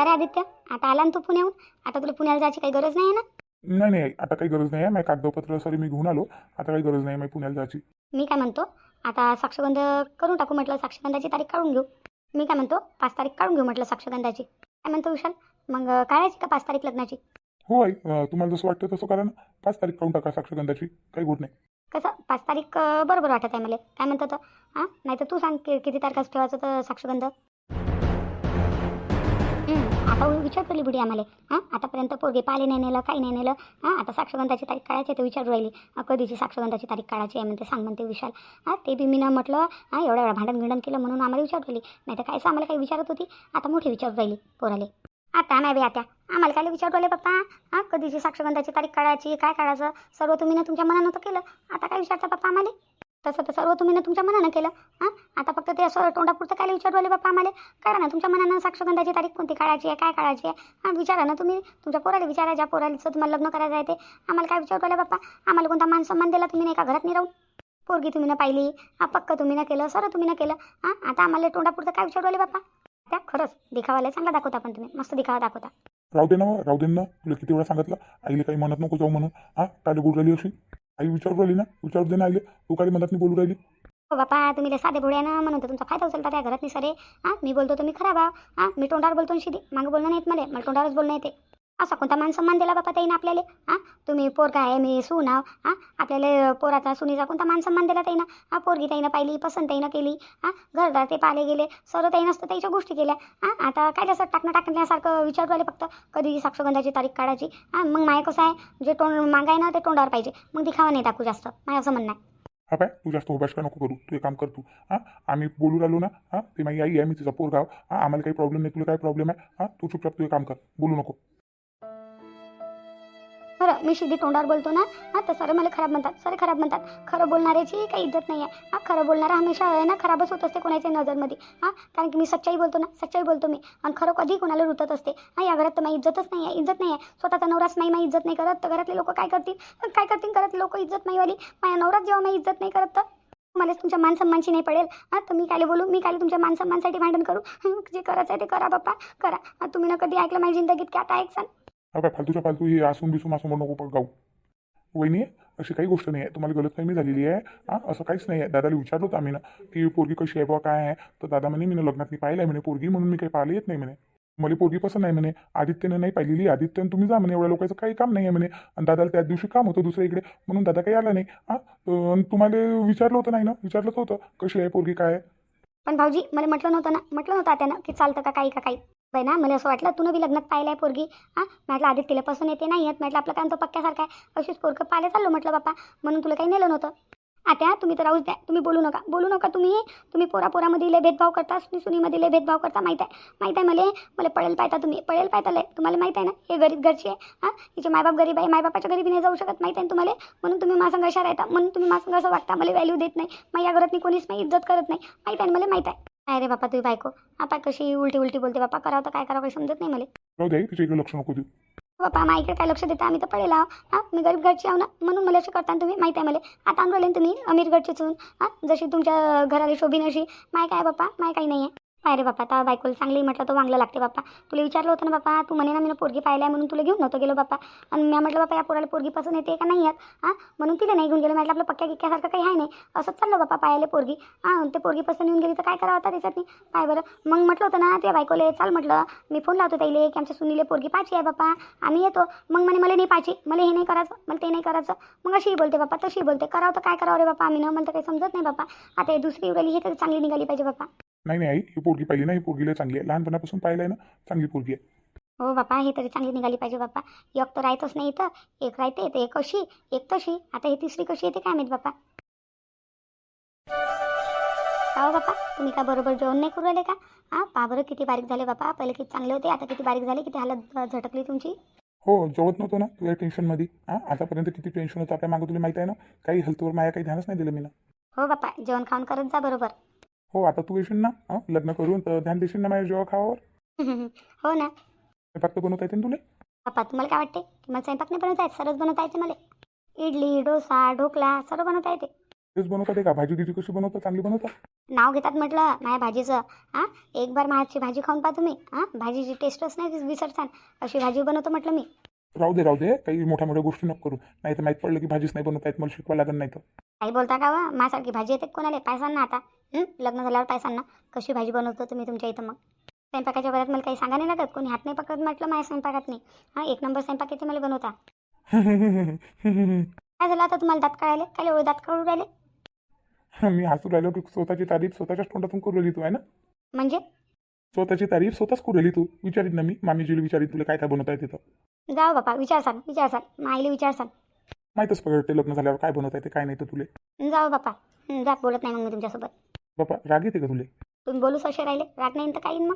का रे आदित्य. आता आला ना तू पुण्याहून. आता तुला पुण्याला जायची काही गरज नाही आहे ना? नाही नाही आता काही गरज नाही आहे. कागदपत्र सॉरी मी घेऊन आलो. आता काही गरज नाही आहे मी पुण्याला जायची. मी काय म्हणतो आता साक्षगंध करून टाकू म्हटलं साक्षगंधाची तारीख काढून घेऊ. मी काय म्हणतो पाच तारीख काढून घेऊ म्हटलं साक्षगंधाची. काय म्हणतो विशाल? मग काढायची का पाच तारीख लग्नाची? हो आई अं, तुम्हाला जसं वाटतं तसं करा ना. पाच तारीख काढून टाका साक्षगंधाची. काही गोड नाही. कसं? पाच तारीख अं, बरोबर वाटत आहे मला. काय म्हणतो तर हां? नाही तर तू सांग कि- किती तारखाच ठेवायचं तर साक्षगंध? पाहून आता बुडी आम्हाला. हां? आतापर्यंत पोरगे पाले नाही नेलं काही नाही नेलं. हां? आता साक्षगंधाची तारीख काढायची तर विचारू राहिली. कधीची साक्षगंधाची तारीख काढायची आहे म्हणते सांग म्हणते विशाल. हां ते बी मी म्हटलं हां एवढ्या वेळा भांडण गिंडण केलं म्हणून आम्हाला विचारू राहिली. नाही तर कायच आम्हाला काही विचारत होती. आता मोठी विचारू राहिली पोराले. आता नाही बी आता. आम्हाला काय विचारू राहिले पप्पा? हां कधीची साक्षगंधाची तारीख काढायची काय काढायचं? सर्व तुम्ही ना तुमच्या मनानं तर केलं. आता काय विचारता पप्पा आम्हाला? तसं तर सर्व तुम्ही ना तुमच्या मनानं केलं हां? आता फक्त ते असं तोंडापुरतं काय विचारू राहिले पप्पा आम्हाला? काढा ना तुमच्या मनानं साक्षगंधाची तारीख कोणती काढायची आहे काय काढायची आहे? हां विचारा ना तुम्ही तुमच्या पोराला विचारा ज्या पोराचं तुम्हाला लग्न करायचं आहे ते. आम्हाला काय विचारू राहिले बाप्पा? आम्हाला कोणता मान सन्मान दिला तुम्ही नाही का? घरात नाही राहून? पोरगी तुम्ही ना पाहिली हा पक्क तुम्ही ना केलं सर तुम्ही ना केलं हां? आता आम्हाला तोंडापुरतं काय विचारू राहिले पप्पा त्या खरंच दिखावाला चांगला दाखवता पण तुम्ही मस्त दिखावा दाखवता. राहू दे ना राहू दे ना तुला किती वेळा सांगितलं आईला काही म्हणत नको जाऊ म्हणून हां? काय बोलू राहिली अशी? आई विचारू राहिली ना? विचारू दे ना आले तू काही म्हणत नाही बोलू राहिली. हो बापा तुम्ही लय साधे भोळ्या ना म्हणून तर तुमचा फायदा उचलता त्या घरात नाही सरे. हां मी बोलतो तुम्ही खराब आहो हां मी तोंडावर बोलतो शिदी मागं बोलणं नाही येत मला. मला तोंडावरच बोलणं येते. असा कोणता मान सन्मान दिला बापा ताईनं आपल्याला? हां? तुम्ही पोरगा आहे मी सून आहो. हां? आपल्याला पोराचा सुनीचा कोणता मान सन्मान दिला ताईनं? हां? पोरगी ताईनं पाहिली पसंत ताईनं केली. हां? घरदार ते पाले गेले. सर्व ताईनं असतं त्याच्या गोष्टी केल्या. हां? आता काय जसं टाकणं टाकण्यासारखं विचारू राहिले फक्त. कधी साक्षगंधाची तारीख काढायची? हां? मग माय कसं आहे? जे तोंड मागाय ना ते तोंडावर पाहिजे. मग दिखावा नाही टाकू जास्त. माय असं म्हणणं आहे. हा पाय तू जास्त उभाश का नको करू. तू एक काम कर तू. हां? आम्ही बोलू राहिलो ना? हां? ते माझी आई आहे मी तिचा पोरगाव हां? आम्हाला काही प्रॉब्लेम नाही तुला काय प्रॉब्लेम आहे? हां? तू चुपचाप तू एक काम कर. बोलू नको. बरं मी शिदी तोंडावर बोलतो ना? हां तर सर मला खराब म्हणतात सर खराब म्हणतात. खरं बोलणाऱ्याची काही इज्जत नाही आहे हां खरं बोलणारा हमेशा आहे ना खराबच होत असते कोणाच्या नजरमध्ये. हां कारण की मी सच्चाई बोलतो ना सच्चाई बोलतो मी. आणि खरं कधी कोणाला रुतत असते. हां या घरात तर माझी इज्जतच नाही आहे इज्जत नाही आहे स्वतःचा नवराच नाही माझी इज्जत नाही करत. तर घरातले लोक काय करतील? काय करतील घरातले लोक? इज्जत नाही वाली माझ्या नवराच जेव्हा माझी इज्जत नाही करत तर मला तुमच्या मानसन्मानची नाही पडेल. हां तर मी काय बोलू? मी काय तुमच्या मानसम्मानसाठी भांडण करू? जे करायचं आहे ते करा बाप्पा करा. तुम्ही ना कधी ऐकलं माझ्या जिंदगीत की आता ऐकसान हा काय फालतूच्या फालतू हे असून बिसून असं म्हणू नको गाऊ. वहिनी अशी काही गोष्ट नाही आहे. तुम्हाला गलतफहमी झालेली आहे. हां असं काहीच नाही आहे. दादाला विचारलं होतं आम्ही ना की पोरगी कशी आहे बुवा काय आहे? तर दादा म्हणे मी लग्नात मी पाहिलं आहे म्हणे पोरगी म्हणून मी काही पाहिलं येत नाही म्हणे. मला पोरगी पसंत नाही म्हणे. आदित्यनं नाही पाहिलेली. आदित्यनं तुम्ही जा म्हणे एवढ्या लोकांचं काही काम नाही आहे म्हणे. आणि दादाला त्याच दिवशी काम होतं दुसऱ्या इकडे. म्हणून दादा काही आला नाही. हां तुम्हाला विचारलं होतं नाही ना? विचारलंच होतं. कशी आहे पोरगी काय आहे? पण भाऊजी मला म्हटलं नव्हतं ना म्हटलं नव्हतं त्यानं की चालतं का काही का काही. बाई ना? मला असं वाटलं तू बी लग्नात पाहिलं आहे पोरगी. हां? म्हटलं आधी तिला पसून येते नाही येत. म्हटलं आपलं काय तो पक्क्यासारखं आहे. अशीच पोरकं पाहायला चाललो म्हटलं बापा. म्हणून तुला काही नेलं नव्हतं. आता तुम्ही तर राहूच द्या. तुम्ही बोलू नका. बोलू नका तुम्ही. तुम्ही पोरा पोरामध्ये लय भेदभाव करता. सुनी सुनीमध्ये लय भेदभाव करता. माहीत आहे. माहीत आहे मला. मला पळेल पाहता तुम्ही. पळेल पाहता लय. तुम्हाला माहीत आहे ना? हे गरीब घरचे आहे. हां? हिचे मायबाप गरीब आहे. मायबापाच्या गरीबी नाही जाऊ शकत. माहीत आहे तुम्हाला? म्हणून तुम्ही माझं अशा राहता. म्हणून तुम्ही माझं असं वागता. मला व्हॅल्यू देत नाही. मग या मी कोणीच नाही इज्जत करत नाही. माहीत आहे ना मला? माहीत आहे. काय रे बापा तुम्ही बायको. आपा कशी उलटी उलटी बोलते बापा करावं तर काय करावं काही समजत नाही मला. तिच्या इकडे लक्ष नको देऊ. बापा मा इकडे काय लक्ष देता? आम्ही तर पडेल आहो. हां मी गरीब घरची आहो ना म्हणून मला असं करता तुम्ही माहीत आहे मला. आता आणून राहिले ना तुम्ही अमीर घरचे चून हां जशी तुमच्या घराला शोभीन अशी. माय काय बापा? माय काही नाही आहे. अरे रे बापा आता बायकोला चांगली म्हटलं तो वांगलं लागते बापा. तुला विचारलं होतं ना बापा तू म्हणे ना मी पोरगी पाहिल्या म्हणून तुला घेऊन नव्हतं गेलो बापा. आणि मी म्हटलं बापा या पोराला पोरगी पसंत येते का नाही येत? हां? म्हणून तिला नाही घेऊन गेलो. म्हटलं आपलं पक्क्या गिक्क्यासारखं काही आहे नाही. असंच चाललं बापा पायाले पोरगी. हां ते पोरगी पसंत येऊन गेली तर काय करावं आता त्याच्यात पाय बरं. मग म्हटलं होतं ना त्या बायकोले चाल म्हटलं मी फोन लावतो त्याईले की आमच्या सुनीले पोरगी पाहिजे आहे बापा. आम्ही येतो. मग म्हणे मला नाही पाहिजे मला हे नाही करायचं. मला ते नाही करायचं. मग अशीही बोलते बापा तशी बोलते. करावं तर काय करावं रे बापा आम्ही ना मला तर काही समजत नाही बापा. आता हे दुसरी उडाली हे तर चांगली निघाली पाहिजे बापा. नाही नाही आई ही पोरगी पाहिली ना ही पोरगीला चांगली आहे. लहानपणापासून पाहिलं आहे ना चांगली पोरगी आहे. हो बापा हे तरी चांगली निघाली पाहिजे बापा. एक तर राहतच नाही इथं एक राहते तर एक अशी एक तशी. आता ही तिसरी कशी येते काय माहीत बापा? का हो बापा तुम्ही का बरोबर जेवण नाही करू राहिले का? हां पा बरं किती बारीक झाले बापा. पहिले किती चांगले होते आता किती बारीक झाले किती हालत अ, झटकली तुमची? हो जेवत नव्हतो ना तुझ्या टेन्शनमध्ये हां आतापर्यंत किती टेन्शन होतं आपल्या मागं तुला माहिती आहे ना? काही हेल्थवर माया काही ध्यानच नाही दिलं मी ना. हो बापा जेवण खाऊन करत जा बरोबर. हो आता तू येशील ना? हां लग्न करून तर ध्यान देशील ना माझ्या जेव्हा खावावर? हो ना. फक्त बनवता येते ना तुला? बापा तुम्हाला काय वाटते की मला स्वयंपाक नाही बनवता येत सरच बनवता येते मला. इडली डोसा ढोकला सर्व बनवता येते. तेच बनवतात का भाजी गिजी कशी बनवतात? चांगली बनवतात? नाव घेतात म्हटलं माझ्या भाजीचं. हां एक बार माझी भाजी खाऊन पहा तुम्ही. हां भाजीची टेस्टच नाही विसरसान अशी भाजी बनवतो म्हटलं मी. राहू दे राहू दे. काही मोठ्या मोठ्या गोष्टी नको करू. नाही तर माहीत पडलं की भाजीच नाही बनवता येत मला शिकवा लागत नाही तर. काही बोलता का वा? माझ्यासारखी भाजी येते कोणाला? पायसान ना आता. हं? लग्न झाल्यावर पायसान. ना कशी भाजी बनवतो तुम्ही तुमच्या इथं मग? स्वयंपाकाच्या वेळात मला काही सांगा नाही लागत? कोणी हात नाही पकडत म्हटलं माझ्या स्वयंपाकात नाही. हां? एक नंबर स्वयंपाक येते मला बनवता. काय झालं आता तुम्हाला दात काढायले काय एवढे दात काढून राहिले? मी हसू राहिलो की स्वतःची तारीफ स्वतःच्याच तोंडातून करू राहिली तू आहे ना? म्हणजे? स्वतःची तारीफ स्वतःच करू राहिली तू. विचारित ना मी. मामीजीला विचारित तुला काय काय बनवता येते तर. जाओ बापा विचारसान विचारसान माईले विचारसान. माहीतच पडते लग्न झाल्यावर काय बनवता येते काय नाही तर तुले. जाओ बापा हं, जा बोलत नाही मग मी तुमच्यासोबत. बापा राग येते का तुले? तुम्ही बोलूच असे राहिले राग नाही तर काही मग?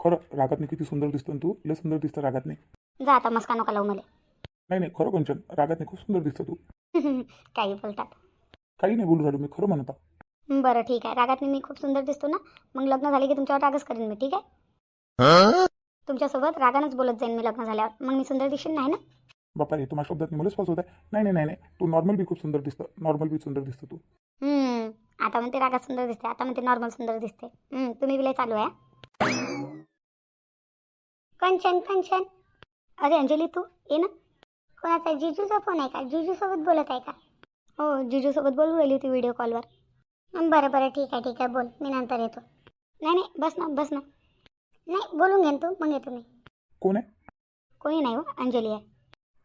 खरं रागात नाही किती सुंदर दिसतो ना तू लय सुंदर दिसतं रागात नाही. जा आता मस्का नका लावू मला. नाही नाही खरं कंचन रागात नाही खूप सुंदर दिसतं तू. काही बोलतात. काही नाही बोलू राहिलो मी खरं म्हणता. बरं ठीक आहे. रागात मी खूप सुंदर दिसतो ना मग लग्न झाले की तुमच्यावर रागच करेन मी ठीक आहे? तुमच्यासोबत रागानंच बोलत जाईन मी लग्न झाल्यावर. मग मी सुंदर दिसेन नाही ना? बापा रे तुम्हाला शब्दात मलाच फसवत आहे नाही नाही नाही नाही. तू नॉर्मल बी खूप सुंदर दिसतं. नॉर्मल बी सुंदर दिसतं तू. हम्म, आता म्हणते रागात सुंदर दिसते आता म्हणते नॉर्मल सुंदर दिसते. हम्म, तुम्ही विलय चालू आहे कंचन कंचन. अरे अंजली तू ये ना. कोणाचा जिजूचा फोन आहे का? जिजूसोबत बोलत आहे का? हो जिजूसोबत बोलू राहिली होती व्हिडिओ कॉलवर बरं बरं. ठीक आहे ठीक आहे. बोल. मी नंतर येतो. नाही नाही. बस ना बस ना. नाही बोलून घेन तू मग येतो मी. कोण आहे? कोणी नाही हो अंजली आहे.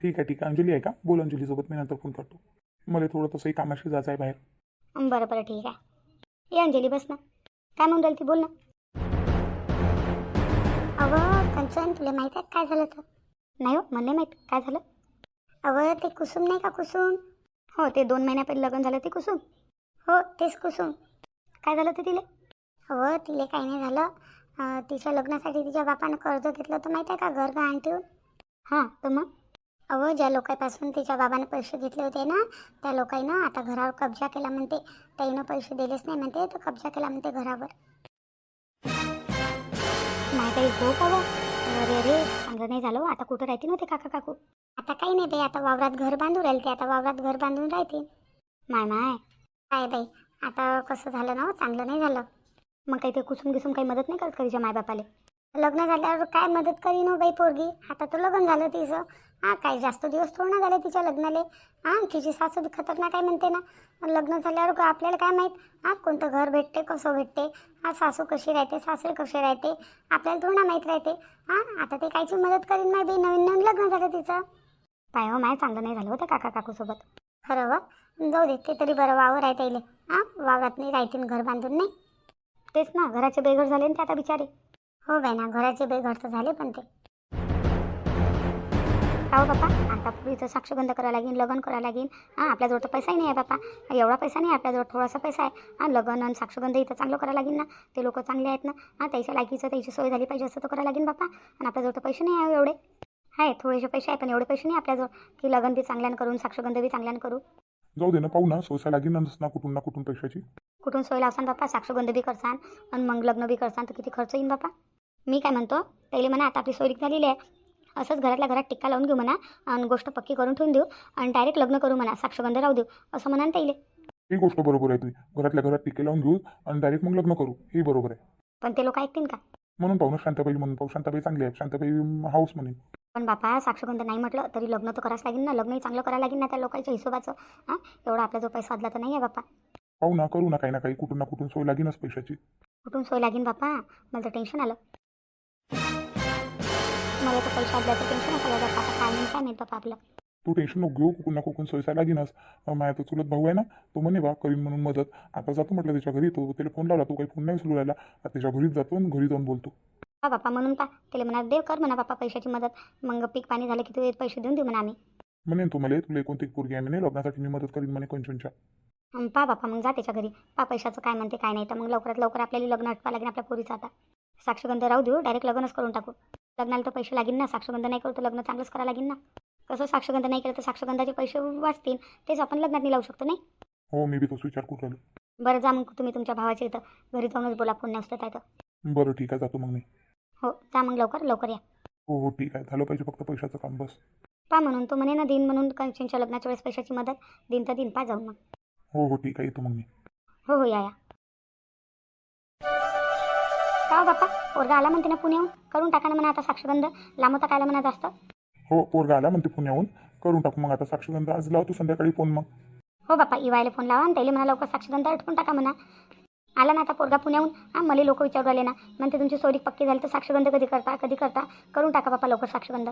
ठीक आहे ठीक आहे. अंजली आहे का? बोल अंजलीसोबत मी नंतर फोन करतो. मला थोडं तसंही कामाशी जायचं आहे बाहेर. बरं बरं ठीक आहे. ये अंजली बस ना. काय म्हणून राहिली ती? बोल ना. अवं कंचन तुला माहीत आहे काय झालं तर? नाही हो मला नाही माहीत काय झालं. अवं ते कुसुम नाही का कुसुम? हो ते दोन महिन्या पहिले लग्न झालं ते कुसुम. हो तेच कुसुम. काय झालं ते तिले? अवं तिले काही नाही झालं. तिच्या लग्नासाठी तिच्या बापानं कर्ज घेतलं होतं माहीत आहे का? घर गहाण ठेवून. हां तर मग? अहो ज्या लोकांपासून तिच्या बाबानं पैसे घेतले होते ना त्या लोकांना आता घरावर कब्जा केला म्हणते. त्याईनं पैसे दिलेच नाही म्हणते तर कब्जा केला म्हणते घरावर. नाही काही हो का अरे अरे चांगलं नाही झालं हो. आता कुठं राहते नव्हते काका काकू? आता काही नाही बाई आता वावरात घर बांधून राहील ते. आता वावरात घर बांधून राहते माय माय. काय बाई आता कसं झालं ना हो, चांगलं नाही झालं. मग काही ते कुसुम गिसूम काही मदत नाही करत का तिच्या मायबापाले? लग्न झाल्यावर काय मदत करीन हो बाई पोरगी? आता तर लग्न झालं तिचं. हा काय जास्त दिवस थोडं झाले तिच्या लग्नाले. हां तिची सासू बी खतरनाक आहे म्हणते ना. लग्न झाल्यावर आपल्याला काय माहीत? हां कोणतं घर भेटते कसं भेटते? हा सासू कशी राहते सासरे कसे राहते? आपल्याला थोडं माहीत राहते. हां आता ते कायची मदत करीन नाही बाई नवीन नवीन लग्न झालं तिचं. पाय हो माय चांगलं नाही झालं होतं काका काकूसोबत. खरं व? जाऊ दे ते तरी बरं वावर आहे त्याला. हां वावरात नाही राहतील घर बांधून नाही. तेच ना घराचे बेघर झाले ना ते आता बिचारे. हो बाई ना घराचे बेघर तर झाले पण ते. हो बापा आता इथं साक्षगंध करायला लागेल लग्न करायला लागेल हां आपल्याजवळ तर पैसाही नाही आहे बापा एवढा पैसा नाही आहे आपल्याजवळ थोडासा पैसा आहे. हां लग्न आणि साक्षगंध इथं चांगलं करायला लागेल ना. ते लोक चांगले आहेत ना. हां त्याच्या लायकीचं त्याची सोय झाली पाहिजे असं तर करायला लागेल बापा आणि आपल्याजवळ तर पैसे नाही आहे एवढे. आहे थोडेसे पैसे आहे पण एवढे पैसे नाही आपल्याजवळ की लग्न बी चांगल्यानं करून साक्षगंध बी चांगल्यानं करू. जाऊ दे ना पाहू ना सोसा लागेल ना कुठून ना कुठून पैशाची. कुठून सोय लावसान बापा साक्षगंध बी करसान आणि मग लग्न बी करसान तर किती खर्च येईन बापा. मी काय म्हणतो त्याला म्हणा आता आपली सोयरीक झालेली आहे. असंच घरातल्या घरात टिक्का लावून घेऊ म्हणा आणि गोष्ट पक्की करून ठेवून देऊ आणि डायरेक्ट लग्न करू म्हणा साक्षगंध राहू देऊ असं म्हणा ना त्याला ही गोष्ट बरोबर आहे तुझी घरातल्या घरात टिके लावून घेऊ आणि डायरेक्ट मग लग्न करू ही बरोबर आहे. पण ते लोक ऐकतील का? म्हणून पाहू ना शांताबाई म्हणून पाहू शांताबाई चांगली आहे शांताबाई हाऊस म्हणे. पण बापा साक्षगंध नाही म्हटलं तरी लग्न तर करावंच लागेल ना. लग्नही चांगलं करायला लागेल ना त्या लोकांच्या हिशोबाचं. हां? एवढा आपला जो पैसा वाजला तर नाही आहे बापा. पाहू ना करू ना काही ना काही. कुठून ना कुठून सोय लागेनच पैशाची. कुठून सोय लागेल बापा? मला तर टेन्शन आलं. मला तर पैसा टेन्शनच आलं. बापा आता काय नाही काय नाही बापा आपलं? तू टेन्शन नको घेऊ. कुठून ना कुठून सोयसा लागेनच माझ्या तो चुलत भाऊ आहे ना. तो म्हणे बा करीन म्हणून मदत. आता जातो म्हटलं त्याच्या घरी. तो त्याला फोन लावला. तो काही फोन नाही उचलू राहिला. आता त्याच्या घरीच जातो आणि घरी जाऊन बोलतो. हा बापा म्हणून पा त्याला म्हणा देव कर म्हणा बापा पैशाची मदत. मग पीक पाणी झालं की तू पैसे देऊन देऊ म्हणा आम्ही. म्हणेन तू मला तुला कोणती पोरगी आहे म्हणे लग्नासाठी मी मदत करीन म्हणे अन पा बापा मग जा त्याच्या घरी. पा पैशाचं काय म्हणते काय नाही. तर मग लवकरात लवकर आपल्याला लग्न आटवा लागेल आपल्या पोरीचं आता. साक्षगंध राहू देऊ डायरेक्ट लग्नच करून टाकू. लग्नाला तर पैसे लागेल ना. साक्षगंध नाही करू तर लग्न चांगलंच करावं लागेल ना. कसं साक्षगंध नाही केलं तर साक्षगंधाचे पैसे वाचतील. तेच आपण लग्नात नाही लावू शकतो नाही? हो मी बी तोच विचार करू राहिलो. बरं जा मग तुम्ही तुमच्या भावाच्या इथं. घरी जाऊनच बोला उचलत आहे तर. बरं ठीक आहे. जातो मग मी. हो जा मग लवकर लवकर या. हो हो ठीक आहे. झालं पाहिजे फक्त पैशाचं काम बस. पा म्हणून तो म्हणे ना दिन म्हणून कंचनच्या लग्नाच्या वेळेस पैशाची मदत दिन तर दिन पा जाऊन मग. हो हो ठीक आहे. येतो मग मी. हो हो या या. का हो बाप्पा? पोरगा आला म्हणते ना पुण्याहून? करून टाका ना म्हणा आता साक्षगंध. लांब कायला म्हणा जास्त. हो पोरगा आला म्हणते पुण्याहून. करून टाकू मग आता साक्षगंध. आज लावतो संध्याकाळी फोन मग. हो बाप्पा इवायला फोन लावा आणि त्याला म्हणा लवकर साक्षगंध आटपून टाका म्हणा. आला ना आता पोरगा पुण्याहून? हां मला लोक विचारू राहिले ना. म्हणते तुमची सोरी पक्की झाली तर साक्षगंध कधी करता कधी करता? करून टाका बाप्पा लवकर साक्षगंध.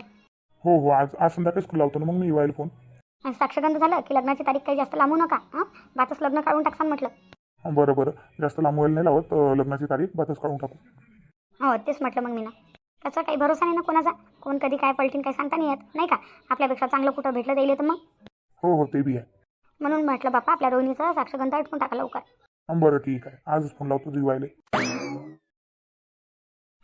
हो हो आज आज संध्याकाळीच लावतो ना मग मी येवायला फोन आणि साक्षगंध झालं की लग्नाची तारीख काही जास्त लांबू नका हां? बातच लग्न काढून टाकसान म्हटलं. हा, बरं बरं. जास्त लांब व्हायला नाही लावत अं, लग्नाची तारीख बातच काढून टाकू. हो तेच म्हटलं मग मी ना. त्याचा काही भरोसा नाही ना कोणाचा? कोण कधी काय पलटीन काही सांगता नाही येत नाही का? आपल्यापेक्षा चांगलं कुठं भेटलं जाईल तर मग? हो हो ते बी आहे. म्हणून म्हटलं बाप्पा आपल्या रोहिणीचा साक्षगंध आटपून टाका लवकर. बरं ठीक आहे. आजच फोन लावतो दिवायला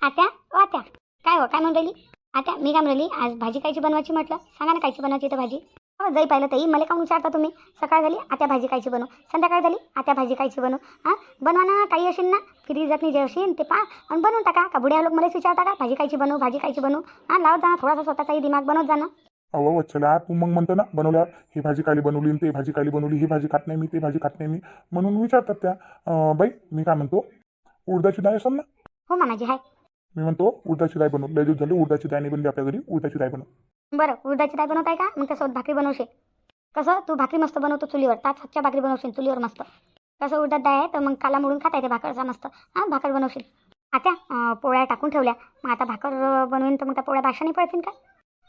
आता ओ काय हो काय म्हणून राहिली? मी काय म्हणली राहिली? आज भाजी कायची बनवायची म्हटलं? सांगा ना कायची बनवायची तर भाजी. हो जाई पाहिलं ताई मला काहून विचारता तुम्ही? सकाळ झाली आत्या भाजी कायची बनवू? संध्याकाळ झाली आत्या भाजी कायची बनवू? हां? बनवा ना काही असेल ना फ्रीजात जे असेल ते पा आणि बनवून टाका. का बुड्या लोक मलाच विचारता का? भाजी कायची बनवू भाजी कायची बनवू? हां लावत जा थोडासा स्वतःचाही दिमाग बनवत जा ना. वच्छला तू मग म्हणतो ना बनवल्यावर ही भाजी काली बनवली आणि ते भाजी काली बनवली ही भाजी खात नाही मी ते भाजी खात नाही मी म्हणून विचारतात त्या. अं, बाई मी काय म्हणतो उडदाची डाळ असेल ना हो मामाजी हाय. मी म्हणतो उडदाची डाळ बनव लय दिवस झाले उडदाची डाळ नाही बनली आपल्या घरी उडदाची डाळ बनव. बरं उडदाची डाळ बनवताय का? मग त्यासोबत भाकरी बनवशील. कसं तू भाकरी मस्त बनवतो चुलीवर ताच हातच्या भाकरी बनवशील चुलीवर मस्त. कसं उडदात डाळ आहे तर मग काला मोडून खाता येते भाकरचा मस्त. हां भाकर बनवशील. आता अं, पोळ्या टाकून ठेवल्या. मग आता भाकर अं, बनवून तर मग त्या पोळ्या भाषाने पडतील का?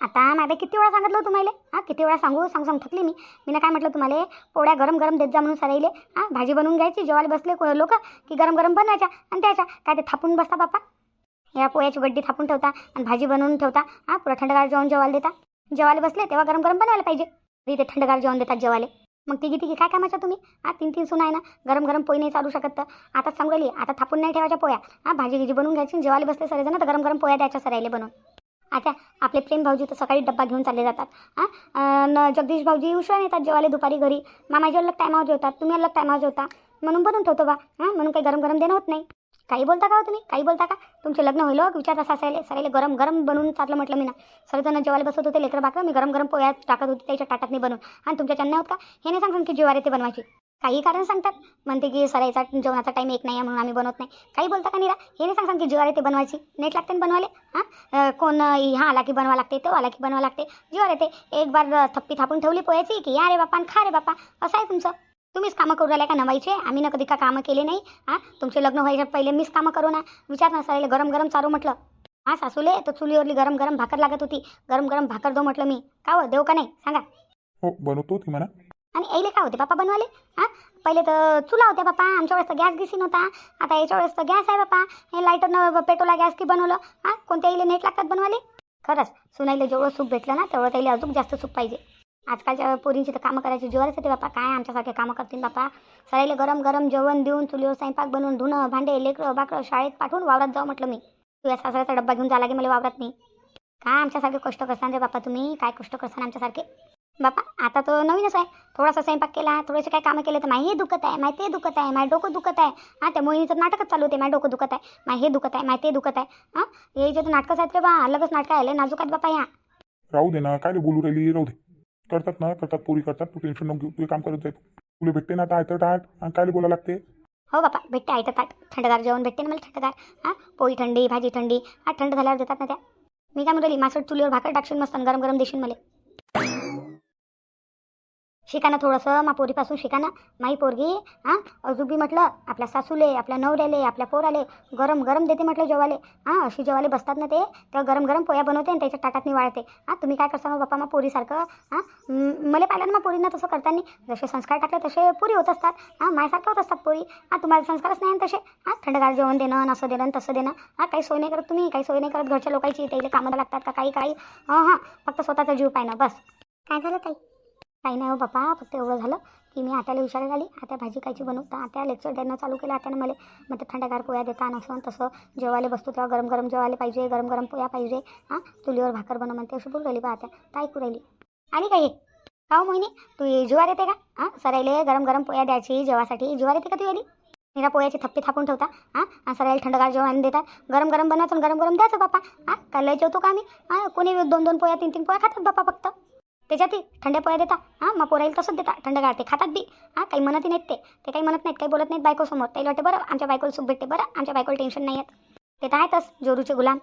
आता माझ्या किती वेळा सांगितलं तुम्हाला? हां किती वेळा सांगू सांग सांग थकली मी. मी ना काय म्हटलं तुम्हाला? पोळ्या गरम गरम देत जा म्हणून सराईले. हां भाजी बनवून घ्यायची जेवायला बसले लोक की गरम गरम बनवायच्या आणि त्याच्या काय ते थापून बसता बाप्पा? या पोळ्याची गड्डी थापून ठेवता आणि भाजी बनवून ठेवता. हां पुरा थंडगार जेवण जेवायला देता. जेवायला बसले तेव्हा गरम गरम बनवायला पाहिजे. तरी ते थंडगार जेवण देतात जेवायला. मग तिघी तिघी काय कामाच्या तुम्ही? हा तीन तीन सुना आहे ना. गरम गरम पोळी नाही चालू शकत तर. आता सांगू आता थापून नाही ठेवायच्या पोळ्या. हा भाजी गिजी बनवून घ्यायची जेवायला बसले सगळेजण तर गरम गरम पोळ्या द्यायच्या सरायले बनवून. आता आपले प्रेम भाऊजी तर सकाळी डब्बा घेऊन चालले जातात. हां? न जगदीश भाऊजी उशिरा येतात जेवाले दुपारी घरी. मामाजी अलग टायमावर जेवतात तुम्ही अलग टायमावर जेवता म्हणून बनवून ठेवतो बा. हां? म्हणून काही गरम गरम देणं होत नाही. काही बोलता का हो तुम्ही? काही बोलता का? तुमचे लग्न होईल हो विचारता सासायले सरायले गरम गरम बनवून चाललं म्हटलं मी ना. सर्वजण जेवायला बसत होते लेकर बाकर. मी गरम गरम पोळ्यात टाकत होती त्याच्या टाटात नाही बनवून. आणि तुमच्या चन्या होत का? हे नाही सांगतात की जेवारी ते बनवायची. काही कारण सांगतात. म्हणते की सरायचा जेवणाचा टाईम एक नाही आहे म्हणून आम्ही बनवत नाही. काही बोलता का निरा? हे नाही सांगतात की जेवार ते बनवायची. नेट लागते ना बनवायला? हां? कोण हा आला की बनवा लागते तो आला की बनवा लागते. जेवार येते. एक बार थप्पी थापून ठेवली पोहायची की या रे बापा आणि खा रे बापा असं आहे तुमचं. तुम्हीच कामं करू राहिल्या का नवायचे आम्ही ना कधी का कामं केले नाही. हां? तुमचे लग्न व्हायच्या पहिले मीच कामं करू ना. विचार ना सरायला गरम गरम चारू म्हटलं. हा सासूले तर चुलीवरली गरम गरम भाकर लागत होती. गरम गरम भाकर दो म्हटलं मी. का हो? देऊ का नाही? सांगा. हो बनवतो ती म्हणा. आणि यायले का होते बापा बनवाले? हां? पहिले तर चुला होत्या बापा आमच्या वेळेस तर गॅस गिसी नव्हता. आता याच्या वेळेस तर गॅस आहे बापा. हे लाईटरनं पेट्रोला गॅस की बनवलं? हां? कोणत्या यायले नेट लागतात बनवाले? खरंच सुनाईला जेवढं सूप भेटलं ना तेवढं त्याला अजून जास्त सूप पाहिजे. आजकालच्या पोरींची तर कामं करायची ज्वारच येते बापा. काय आमच्यासारखे कामं करतील बापा? सराईला गरम गरम जेवण देऊन चुलीवर स्वयंपाक बनवून धुणं भांडे लेकरं बाकरं शाळेत पाठवून वावरात जाऊ म्हटलं मी. तुझ्या सासऱ्याचा डब्बा घेऊन जा लागे मला वावरात नाही काय आमच्यासारखे कष्ट करसान रे बापा तुम्ही? काय कष्ट करसान आमच्यासारखे? बापा आता तो नवीनच आहे. थोडासा स्वयंपाक केला थोडेसे काय कामं केले तर माही हे दुखत आहे माय ते दुखत आहे माय डोकं दुखत आहे. हां त्या मोहिनीचं नाटकच चालू होते माय डोकं दुखत आहे माय हे दुखत आहे माय ते दुखत आहे. हां हे जे नाटकं आहेत रे बा अलगच नाटकं आले नाजूक आहेत बापा ह्या. राहू दे ना काय बोलू राहिली राहू दे. करतात ना करतात पोरी करतात तू टेन्शन नको घेऊ तू हे काम करत जाय तुला भेटते ना आता आयतं टाट आणि काय बोला लागते? हो बापा भेटते आयतं ताट. थंडगार जेवण भेटते ना मला थंडगार. हां पोळी थंडी भाजी थंडी हां थंड झाल्यावर देतात ना त्या. मी काय म्हणली मासट चुलीवर भाकर टाकशील मस्त गरम गरम देशील मला. शिका ना थोडंसं मा पोरीपासून शिका ना माई पोरगी हां अजून बी म्हटलं आपल्या सासूले आपल्या नवऱ्याले आपल्या पोराले गरम गरम देते म्हटलं जेवाले. हां अशी जेवाले बसतात ना ते तेव्हा गरम गरम पोया बनवते आणि त्याच्या ताटातनी वाळते हां तुम्ही काय करता मग बाप्पा मग पोरीसारखं? हां मला पाहिलं ना मग पोरींना तसं करताना. जसे संस्कार टाकले तसे पुरी होत असतात. हां मायसारखं होत असतात पोरी. हां तुम्हाला संस्कारच नाही ना तसे? हां थंडगार जेवण देणं आणि असं देणं तसं देणं. हां काही सोय नाही करत तुम्ही काही सोय नाही करत. घरच्या लोकांची त्याला कामाला लागतात का काही काही. हां हां फक्त स्वतःचा जीव पाहिणं बस. काय झालं ताई? काही नाही हो बापा फक्त एवढं झालं की मी आत्याला विचारायला झाली आता भाजी कायची तर आता लेक्चर देणं चालू केलं आत्यानं मला. मग ते थंडगार पोया देता नसं तसं जेवायला बसतो तेव्हा गरम गरम जेवायला पाहिजे गरम गरम पोया पाहिजे. हां चुलीवर भाकर बनव म्हणते अशी बोलू राहिली बा आता काय ऐकू राहिली. आणि काही का हो मोहिनी? तू जुवार येते का? हां सरायले गरम गरम पोया द्यायची जेवासाठी. जुवार येते का तू आली निरा पोयाची थप्पी थापून ठेवता. हां सरायला थंडगार जेवण देतात. गरम गरम बनवायचं आणि गरम गरम द्यायचं बापा हां काय जेवतो का आम्ही? हां कोणी दोन दोन पोया तीन तीन पोया खातात बापा फक्त. त्याच्यातही थंड्या पोळ्या देता. हां मग पोराईल तसंच देता. थंड ते खातात बी. हां काही म्हणतही नाहीत ते. ते काही म्हणत नाहीत काही बोलत नाहीत बायकोसमोर. त्याला वाटते बरं आमच्या बायकोला सुख भेटते बरं आमच्या बायकोला टेन्शन नाही येत. ते तर आहेतच जोरूचे गुलाम.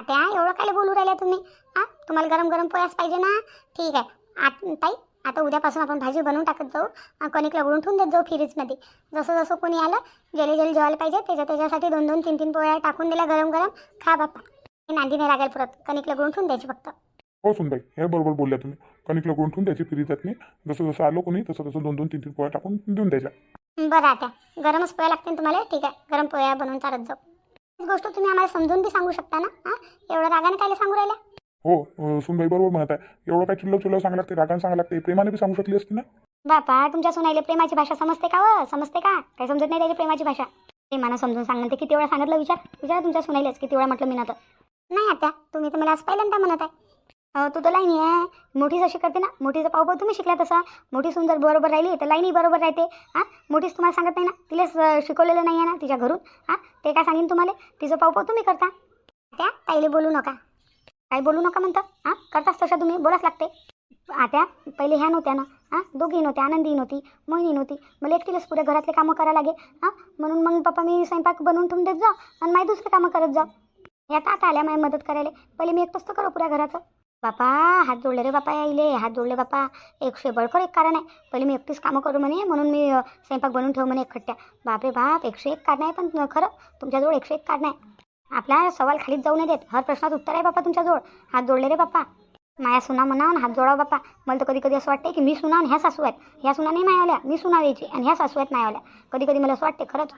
त्या एवढं काय बोलू राहिल्या तुम्ही? हां तुम्हाला गरम गरम पोळ्याच पाहिजे ना? ठीक आहे. आत ताई आता उद्यापासून आपण भाजी बनवून टाकत जाऊ. कणिक लगडून ठेवून देत जाऊ फ्रीजमध्ये. जसं जसं कोणी आलं जेले जेले जेवायला पाहिजे त्याच्या त्याच्यासाठी दोन दोन तीन तीन पोळ्या टाकून दिल्या गरम गरम. खा बाप्पा. हे नांदी नाही लागायला पुरत. कणिक लगडून ठेवून द्यायची फक्त. हो सुनबाई हे बरोबर बोलल्या तुम्ही. कणिक लगवून ठेवून त्याची फिरी जात नाही. जसं जसं आलो कोणी तसं तसं दोन दोन तीन तीन पोळ्या टाकून देऊन द्यायच्या. बरं आता गरमच पोळ्या लागतील तुम्हाला? ठीक आहे गरम पोळ्या बनवून चालत जाऊ. गोष्ट तुम्ही आम्हाला समजून बी सांगू शकता ना? हां? एवढं रागाने काय सांगू राहिल्या? हो अं, सुनबाई बरोबर म्हणत आहे. एवढं काय चिल्लव चिल्लव सांगायला लागते रागाने सांगायला लागते. प्रेमाने बी सांगू शकली असती ना? बापा तुमच्या सुनाईले प्रेमाची भाषा समजते का व? समजते का? काही समजत नाही त्याची प्रेमाची भाषा? प्रेमानं समजून सांगणं ते किती वेळा सांगितलं विचार? विचार तुमच्या सुनाईलेच किती वेळा म्हटलं मी ना तर. नाही आता तुम्ही तर मला आज पहिल्यांदा म्हणत आहे. तू तर लाईनी आहे. मोठीच अशी करते ना. मोठीचं पाव तुम्ही शिकला तसा. मोठी सुंदर बरोबर राहिली तर लाईनही बरोबर राहते. हां? मोठीच तुम्हाला सांगत नाही ना. तिलाच शिकवलेलं नाही आहे ना तिच्या घरून. हां? ते काय सांगेन तुम्हाला? तिचं पाव तुम्ही करता. त्या ताईले बोलू नका. काही बोलू नका म्हणता. हां? करताच तशा तुम्ही. बोलाच लागते. आत्या पहिले ह्या नव्हत्या ना. हां? दोघी नव्हत्या आनंदी नव्हती. मोहिनी नव्हती. मला एकटीलाच पुऱ्या घरातले कामं करायला लागे. हां? म्हणून मग पप्पा मी स्वयंपाक बनवून ठेवून देत जा. आणि माझी दुसरे कामं करत जा. या आता आता आल्या माझी मदत करायला. पहिले मी एकटंच तर करू पुऱ्या घराचं. बापा हात जोडले रे बापा यायले. हात जोडले बापा. एकशे बळकर एक कारण आहे. पहिले मी एकटीच कामं करू म्हणे म्हणून मी स्वयंपाक बनवून ठेव म्हणे एकखट्ट्या. बापरे बाप एकशे एक कारण आहे पण खरं तुमच्याजवळ एकशे एक कारण आहे. आपला सवाल खालीच जाऊ नये देत. हर प्रश्नात उत्तर आहे बापा तुमच्याजवळ. हात जोडले रे बापा. माया सुना म्हणा हात जोडावा बापा. मला तर कधी कधी असं वाटते की मी सुनावून ह्या सासू आहेत. ह्या सुना नाही मायावल्या मी सुना व्हायची आणि ह्या सासू आहेत मायावल्या कधी कधी मला असं वाटते खरंच.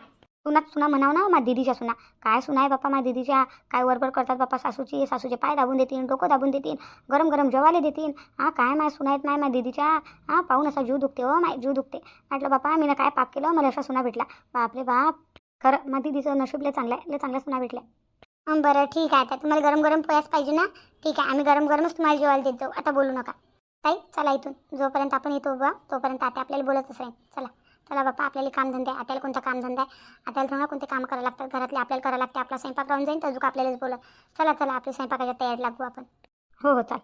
सुनाच सुना म्हणाव ना माझ्या दिदीच्या सुना. काय सुना आहे बाप्पा माझ्या दिदीच्या? काय वरवर करतात बापा सासूची? सासूचे पाय दाबून देतील डोकं दाबून देतील गरम गरम जेवायला देतील. हां काय माय सुना आहेत नाही माझ्या दिदीच्या? हां पाहून असा जीव दुखते हो माय जीव दुखते. म्हटलं बाप्पा मी काय पाप केलं? मला असा सुना भेटला. बापरे बाप. खरं माझ्या दिदीचं नशीब लय चांगलं आहे लय चांगल्या सुना भेटल्या. बरं ठीक आहे. आता तुम्हाला गरम गरम पोयाच पाहिजे ना? ठीक आहे आम्ही गरम गरमच तुम्हाला जेवायला देत. जाऊ आता बोलू नका. ताई चला इथून. जोपर्यंत आपण येतो बा तोपर्यंत आता आपल्याला बोलतच राहील चला. चला बाप्पा आपल्याला कामधंदे आहे आपल्याला कोणता कामधंदा आहे? आपल्याला थोडा कोणते काम करायला लागतात घरातले आपल्याला करायला लागते आपला स्वयंपाक राहून जाईल तर अजून आपल्यालाच बोलत चला चला आपल्या स्वयंपाकाच्या तयारी लागू आपण. हो हो चाल